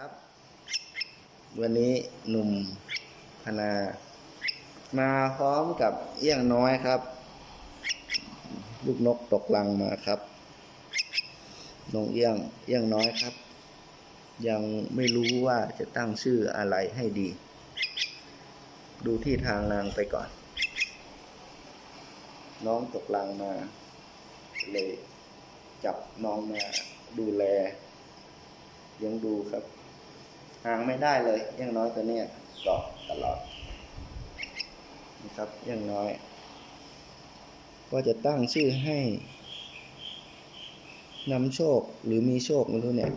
ครับ วันนี้หนุ่มพนา มาพร้อมกับเอี้ยงน้อยครับ ลูกนกตกลังมาครับนงเอี้ยงเอี้ยงน้อยครับ ยังไม่รู้ว่าจะตั้งชื่ออะไรให้ดี ดูที่ทางนางไปก่อน น้องตกลังมา เลยจับน้องมาดูแลเลี้ยงดูครับ ห่างไม่ได้เลยอยังน้อยตัวเนี้ยเกาะตลอดนะครับอยังน้อย ก็จะตั้งชื่อให้นำโชคหรือมีโชคไม่รู้เนี่ย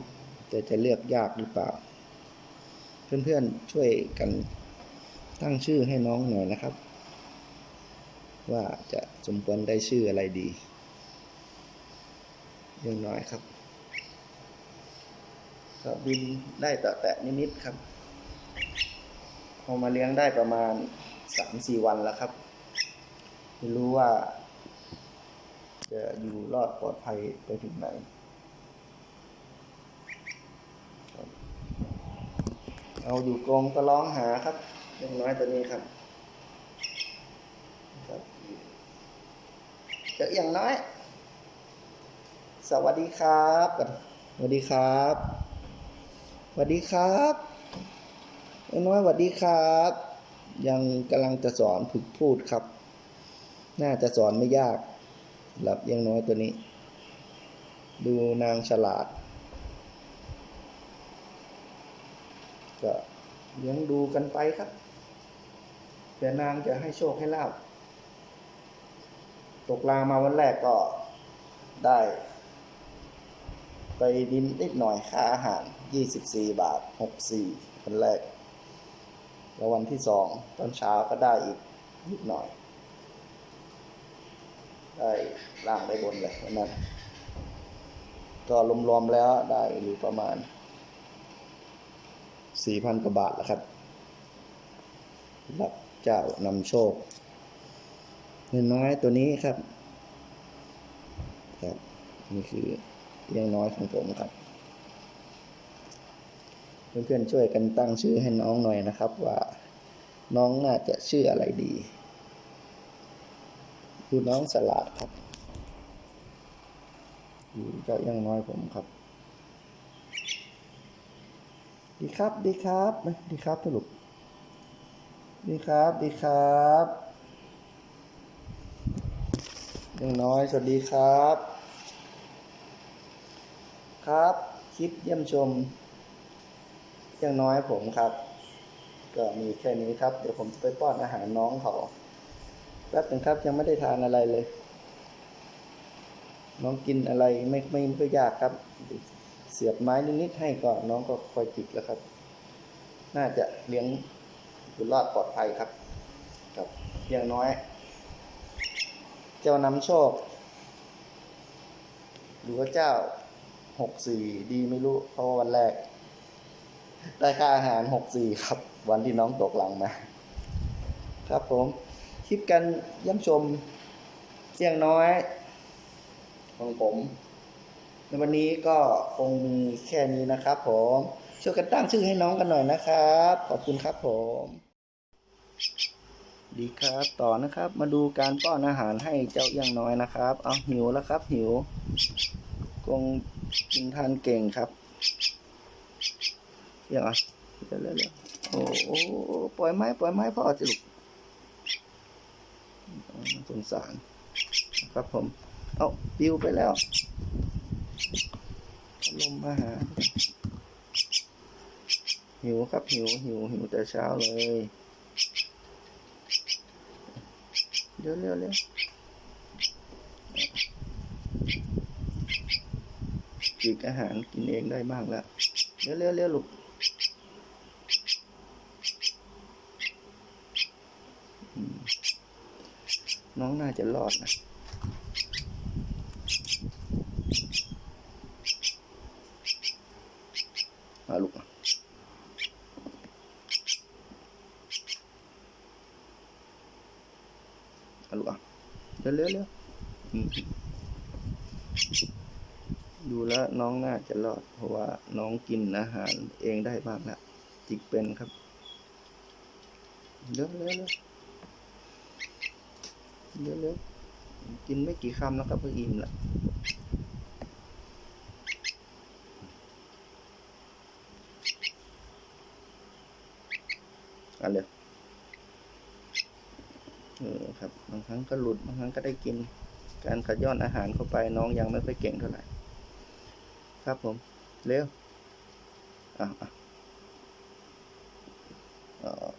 จะจะเลือกยากหรือเปล่า เพื่อนๆช่วยกันตั้งชื่อให้น้องหน่อยนะครับ ว่าจะสมควรได้ชื่ออะไรดียังน้อยครับ ก็บินได้แต่แตะนิดๆครับพอมาเลี้ยงได้ประมาณสามสี่วันแล้วครับไม่รู้ว่า จะอยู่รอดปลอดภัยไปถึงไหนเอาอยู่กรงก็ร้องหาครับยังน้อยตัวนี้ครับครับเจออย่างน้อย สวัสดีครับ สวัสดีครับ สวัสดีครับไอ้น้อยสวัสดีครับ ยังกำลังจะสอนฝึกพูดครับ น่าจะสอนไม่ยากสำหรับยังน้อยตัวนี้ ดูนางฉลาด ก็เลี้ยงดูกันไปครับเดี๋ยวนางจะให้โชคให้ลาบ ตกลามาวันแรกก็ได้ ไปดินนิดหน่อยค่าอาหาร 24 บาท 64วันแรก แล้ววันที่สองตอนเช้าก็ได้อีกนิดหน่อย ได้ล่างได้บนเลยวันนั้น ก็รวมๆแล้วได้อยู่ประมาณ 4,000 กว่าบาทแล้วครับรับเจ้านำโชคเงินน้อยตัวนี้ครับ ครับ นี่คือ ยงน้อยของผมครับ เพื่อนๆช่วยกันตั้งชื่อให้น้องหน่อยนะครับ ว่าน้องน่าจะชื่ออะไรดีคือน้องสลัดครับอยู่เจ้าเลี้ยงน้อยผมครับ ดีครับ ดีครับไหมดีครับสรุปดีครับ ดีครับเลี้ยงน้อย สวัสดีครับ ครับ คลิปเยี่ยมชมย่างน้อยผมครับ ก็มีแค่นี้ครับ เดี๋ยวผมจะไปป้อนอาหารน้องเขาแป๊บหนึงครับยังไม่ได้ทานอะไรเลย น้องกินอะไรไม่ไม่ไม่ค่อยยากครับ เสียบไม้นิดๆให้ก่อนน้องก็คอยจิกแล้วครับ น่าจะเลี้ยงอยู่รอดปลอดภัยครับ ครับอย่างน้อย เจ้านำโชคหรือว่าเจ้า หกสี่ดีไม่รู้ เพราะว่าวันแรก ได้ค่าอาหารหกสี่ครับ วันที่น้องตกหลังมา ครับผมคลิปกันเย่ำชมเสียงน้อย ของผม ในวันนี้ก็คงมีแค่นี้นะครับผมช่วยกันตั้งชื่อให้น้องกันหน่อยนะครับ ขอบคุณครับผม ดีครับ ต่อนะครับ มาดูการป้อนอาหารให้เจ้าเอี้ยงน้อยนะครับ เอาหิวแล้วครับหิว คงกินทานเก่งครับเดี๋ยวอะเร็วเร็วเร็วโอ้โอ้ปล่อยไม้ปล่อยไม้พ่อจะลุกสงสารครับผม เอาปิวไปแล้ว ลมมาหา หิวครับหิวหิวหิวแต่เช้าเลยเร็วเร็วเร็ว จีกอาหารกินเองได้บ้างแล้วเร็วเร็วเร็วลูกน้องน่าจะรอดนะมาลูกมาลูกอะเร็วเร็วเร็วอืม ดูแล้วน้องน่าจะรอด เพราะว่าน้องกินอาหารเองได้บ้างละจิกเป็นครับเร็วเร็วเร็วเร็วกินไม่กี่คำแล้วครับก็อิ่มละอันเลยเออครับ บางครั้งก็หลุด บางครั้งก็ได้กิน การขย้อนอาหารเข้าไปน้องยังไม่ค่อยเก่งเท่าไหร่ ครับผม เร็ว อะอะ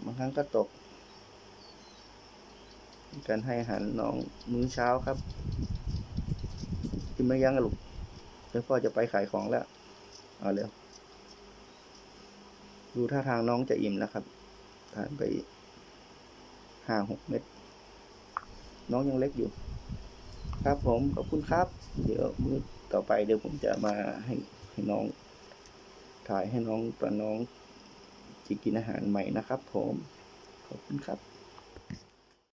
บางครั้งก็ตก การให้อาหารน้องมื้อเช้าครับกินไม่ยั้งอะลูกเดี๋ยวพ่อจะไปขายของแล้ว เอาเร็ว ดูท่าทางน้องจะอิ่มแล้วครับ ทานไปห้าหกเม็ด น้องยังเล็กอยู่ ครับผมขอบคุณครับ เดี๋ยวมือต่อไปเดี๋ยวผมจะมาให้ให้น้อง ถ่ายให้น้องตอนน้องจะกินอาหารใหม่นะครับ ผมขอบคุณครับ